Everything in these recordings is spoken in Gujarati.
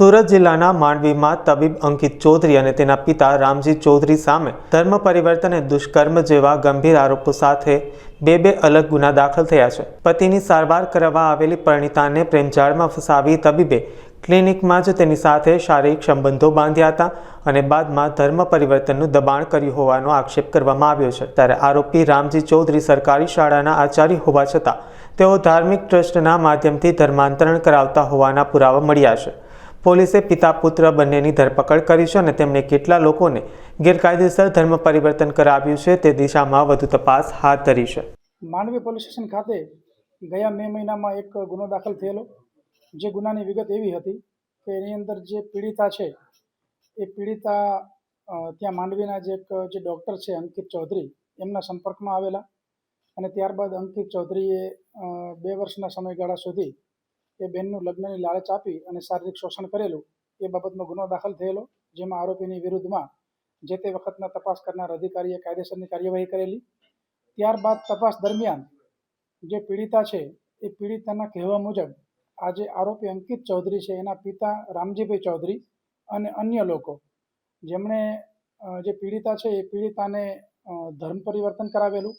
સુરત જિલ્લાના માંડવીમાં તબીબ અંકિત ચૌધરી અને તેના પિતા રામજી ચૌધરી સામે ધર્મ પરિવર્તન અને દુષ્કર્મ જેવા ગંભીર આરોપો સાથે બે બે અલગ ગુના દાખલ થયા છે. પતિની સારવાર કરવા આવેલી પરિણીતાને પ્રેમજાળમાં ફસાવી તબીબે ક્લિનિકમાં જ તેની સાથે શારીરિક સંબંધો બાંધ્યા હતા અને બાદમાં ધર્મ પરિવર્તનનું દબાણ કર્યું હોવાનો આક્ષેપ કરવામાં આવ્યો છે. ત્યારે આરોપી રામજી ચૌધરી સરકારી શાળાના આચાર્ય હોવા છતાં તેઓ ધાર્મિક ટ્રસ્ટના માધ્યમથી ધર્માંતરણ કરાવતા હોવાના પુરાવા મળ્યા છે. પોલીસે પિતા પુત્ર બંનેની ધરપકડ કરી છે અને તેમણે કેટલા લોકોને ગેરકાયદેસર ધર્મ પરિવર્તન કરાવ્યું છે તે દિશામાં વધુ તપાસ હાથ ધરી છે. માંડવી પોલીસ સ્ટેશન ખાતે ગયા મે મહિનામાં એક ગુનો દાખલ થયેલો. જે ગુનાની વિગત એવી હતી કે એની અંદર જે પીડિતા છે, એ પીડિતા ત્યાં માંડવીના જે એક, જે ડૉક્ટર છે અંકિત ચૌધરી, એમના સંપર્કમાં આવેલા. અને ત્યારબાદ અંકિત ચૌધરીએ બે વર્ષના સમયગાળા સુધી એ બેનનું લગ્નની લાલચ આપી અને શારીરિક શોષણ કરેલું એ બાબતનો ગુનો દાખલ થયેલો, જેમાં આરોપીની વિરુદ્ધમાં જે તે વખતના તપાસ કરનાર અધિકારીએ કાયદેસરની કાર્યવાહી કરેલી. ત્યારબાદ તપાસ દરમિયાન જે પીડિતા છે, એ પીડિતાના કહેવા મુજબ આ જે આરોપી અંકિત ચૌધરી છે, એના પિતા રામજીભાઈ ચૌધરી અને અન્ય લોકો. જેમણે જે પીડિતા છે, એ પીડિતાને ધર્મ પરિવર્તન કરાવેલું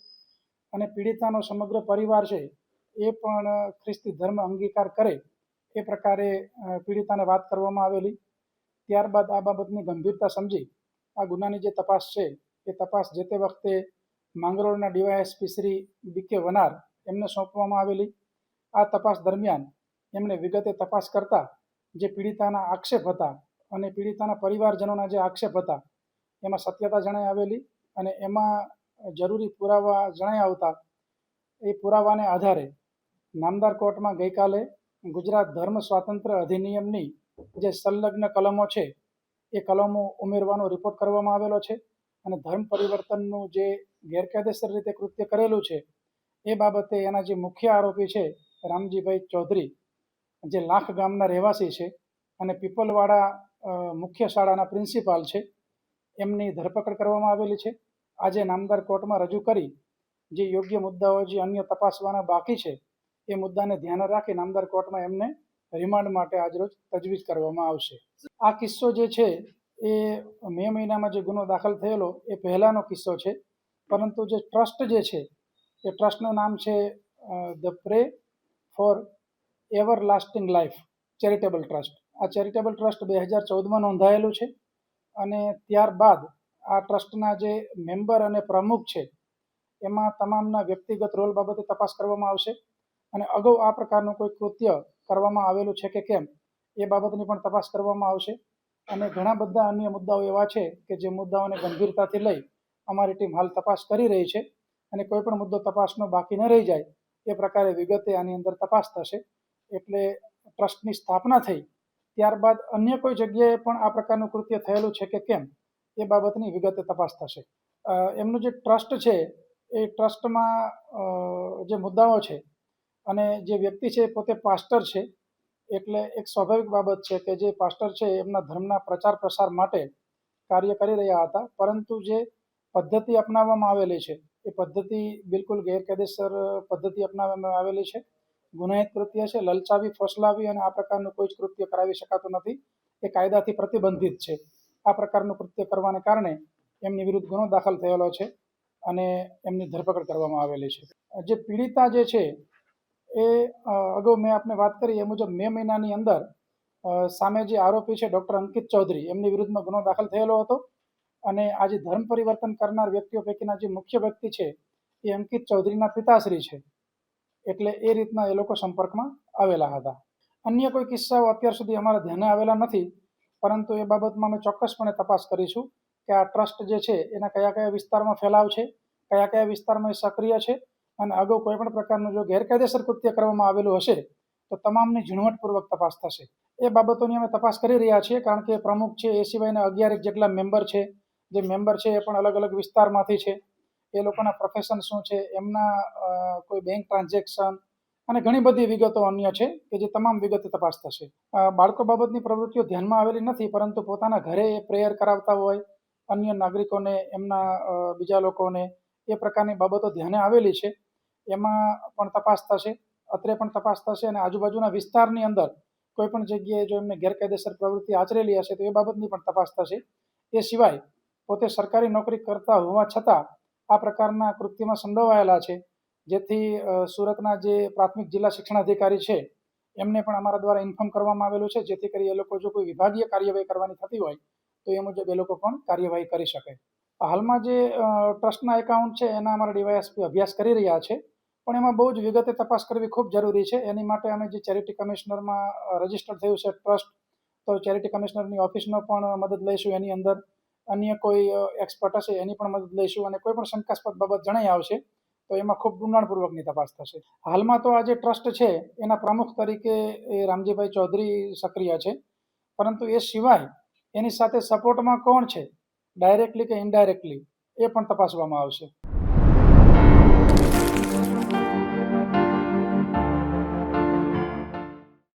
અને પીડિતાનો સમગ્ર પરિવાર છે એ પણ ખ્રિસ્તી ધર્મ અંગીકાર કરે એ પ્રકારે પીડિતાને વાત કરવામાં આવેલી. ત્યારબાદ આ બાબતની ગંભીરતા સમજી આ ગુનાની જે તપાસ છે, એ તપાસ જે તે વખતે માંગરોળના ડીવાયએસપી શ્રી બી કે વનાર એમને સોંપવામાં આવેલી. આ તપાસ દરમિયાન એમણે વિગતે તપાસ કરતા જે પીડિતાના આક્ષેપ હતા અને પીડિતાના પરિવારજનોના જે આક્ષેપ હતા, એમાં સત્યતા જણાઈ આવેલી અને એમાં જરૂરી પુરાવા જણાઈ આવતા. એ પુરાવાને આધારે નામદાર કોર્ટમાં ગઈકાલે ગુજરાત ધર્મ સ્વાતંત્ર્ય અધિનિયમની જે સંલગ્ન કલમો છે, એ કલમો ઉમેરવાનો રિપોર્ટ કરવામાં આવેલો છે અને ધર્મ પરિવર્તનનું જે ગેરકાયદેસર રીતે કૃત્ય કરેલું છે, એ બાબતે એના જે મુખ્ય આરોપી છે, રામજીભાઈ ચૌધરી, જે લાખ ગામના રહેવાસી છે અને પીપલવાડા મુખ્ય શાળાના પ્રિન્સિપાલ છે, એમની ધરપકડ કરવામાં આવેલી છે. આજે નામદાર કોર્ટમાં રજૂ કરી જે યોગ્ય મુદ્દાઓ જે અન્ય તપાસવાના બાકી છે એ મુદ્દાને ધ્યાને રાખી નામદાર કોર્ટમાં એમને રિમાન્ડ માટે આજરોજ તજવીજ કરવામાં આવશે. આ કિસ્સો જે છે, એ મે મહિનામાં જે ગુનો દાખલ થયેલો, એ પહેલાંનો કિસ્સો છે. પરંતુ જે ટ્રસ્ટ જે છે, એ ટ્રસ્ટનું નામ છે the pray for everlasting life charitable trust. આ ચેરિટેબલ ટ્રસ્ટ બે હજાર ચૌદમાં નોંધાયેલું છે અને ત્યારબાદ આ ટ્રસ્ટના જે મેમ્બર અને પ્રમુખ છે, એમાં તમામના વ્યક્તિગત રોલ બાબતે તપાસ કરવામાં આવશે. અને અગાઉ આ પ્રકારનું કોઈ કૃત્ય કરવામાં આવેલું છે કે કેમ, એ બાબતની પણ તપાસ કરવામાં આવશે. અને ઘણા બધા અન્ય મુદ્દાઓ એવા છે કે જે મુદ્દાઓને ગંભીરતાથી લઈ અમારી ટીમ હાલ તપાસ કરી રહી છે અને કોઈ પણ મુદ્દો તપાસનો બાકી ન રહી જાય, એ પ્રકારે વિગતે આની અંદર તપાસ થશે. એટલે ટ્રસ્ટની સ્થાપના થઈ, ત્યારબાદ અન્ય કોઈ જગ્યાએ પણ આ પ્રકારનું કૃત્ય થયેલું છે કે કેમ, એ બાબતની વિગતે તપાસ થશે. એમનું જે ટ્રસ્ટ છે, એ ટ્રસ્ટમાં જે મુદ્દાઓ છે અને જે વ્યક્તિ છે પોતે પાસ્ટર છે, એટલે એક સ્વાભાવિક બાબત છે કે જે પાસ્ટર છે એમના ધર્મના પ્રચાર પ્રસાર માટે કાર્ય કરી રહ્યા હતા, પરંતુ જે પદ્ધતિ અપનાવવામાં આવેલી છે, એ પદ્ધતિ બિલકુલ ગેરકાયદેસર પદ્ધતિ અપનાવવામાં આવેલી છે. ગુનાહિત કૃત્ય છે, લલચાવી, ફોસલાવી અને આ પ્રકારનું કોઈ જ કૃત્ય કરાવી શકાતું નથી. એ કાયદાથી પ્રતિબંધિત છે. આ પ્રકારનું કૃત્ય કરવાને કારણે એમની વિરુદ્ધ ગુનો દાખલ થયેલો છે અને એમની ધરપકડ કરવામાં આવેલી છે. જે પીડિતા જે છે એ અગાઉ મેં આપને વાત કરી એ મુજબ મે મહિનાની અંદર સામે જે આરોપી છે ડૉક્ટર અંકિત ચૌધરી, એમની વિરુદ્ધમાં ગુનો દાખલ થયેલો હતો. અને આજે ધર્મ પરિવર્તન કરનાર વ્યક્તિઓ પૈકીના જે મુખ્ય વ્યક્તિ છે, એ અંકિત ચૌધરીના પિતાશ્રી છે. એટલે એ રીતના એ લોકો સંપર્કમાં આવેલા હતા. અન્ય કોઈ કિસ્સાઓ અત્યાર સુધી અમારા ધ્યાને આવેલા નથી, પરંતુ એ બાબતમાં અમે ચોક્કસપણે તપાસ કરીશું કે આ ટ્રસ્ટ જે છે, એના કયા કયા વિસ્તારમાં ફેલાવ છે કયા કયા વિસ્તારમાં એ સક્રિય છે અને અગાઉ કોઈ પણ પ્રકારનું જો ગેરકાયદેસર કૃત્ય કરવામાં આવેલું હશે, તો તમામની ઝીણવટપૂર્વક તપાસ થશે. એ બાબતોની અમે તપાસ કરી રહ્યા છીએ, કારણ કે પ્રમુખ છે એ સિવાયના અગિયારેક જેટલા મેમ્બર છે. જે મેમ્બર છે એ પણ અલગ અલગ વિસ્તારમાંથી છે. એ લોકોના પ્રોફેશન શું છે, એમના કોઈ બેંક ટ્રાન્ઝેક્શન અને ઘણી બધી વિગતો અન્ય છે કે જે તમામ વિગતે તપાસ થશે. બાળકો બાબતની પ્રવૃત્તિઓ ધ્યાનમાં આવેલી નથી, પરંતુ પોતાના ઘરે એ પ્રેયર કરાવતા હોય, અન્ય નાગરિકોને, એમના બીજા લોકોને એ પ્રકારની બાબતો ધ્યાને આવેલી છે. એમાં પણ તપાસ થશે, અત્રે પણ તપાસ થશે અને આજુબાજુના વિસ્તારની અંદર કોઈ પણ જગ્યાએ જો એમને ગેરકાયદેસર પ્રવૃત્તિ આચરેલી હશે તો એ બાબતની પણ તપાસ થશે. એ સિવાય પોતે સરકારી નોકરી કરતા હોવા છતાં આ પ્રકારના કૃત્યમાં સંડોવાયેલા છે. જેથી સુરતના જે પ્રાથમિક જિલ્લા શિક્ષણાધિકારી છે, એમને પણ અમારા દ્વારા ઇન્ફોર્મ કરવામાં આવેલું છે. જેથી કરી એ લોકો જો કોઈ વિભાગીય કાર્યવાહી કરવાની થતી હોય તો એ મુજબ એ લોકો પણ કાર્યવાહી કરી શકે. હાલમાં જે ટ્રસ્ટના એકાઉન્ટ છે, એના અમારા ડીવાયએસપી અભ્યાસ કરી રહ્યા છે. પણ એમાં બહુ જ વિગતે તપાસ કરવી ખૂબ જરૂરી છે. એની માટે અમે જે ચેરિટી કમિશનરમાં રજિસ્ટર થયું છે ટ્રસ્ટ, તો ચેરિટી કમિશનરની ઓફિસનો પણ મદદ લઈશું એની અંદર. અન્ય કોઈ એક્સપર્ટ હશે એની પણ મદદ લઈશું અને કોઈ પણ શંકાસ્પદ બાબત જણાઈ આવશે, તો એમાં ખૂબ ઊંડાણપૂર્વકની તપાસ થશે. હાલમાં તો આ જે ટ્રસ્ટ છે, એના પ્રમુખ તરીકે એ રામજીભાઈ ચૌધરી સક્રિય છે. પરંતુ એ સિવાય એની સાથે સપોર્ટમાં કોણ છે? ડાયરેક્ટલી કે ઇનડાયરેક્ટલી એ પણ તપાસવામાં આવશે.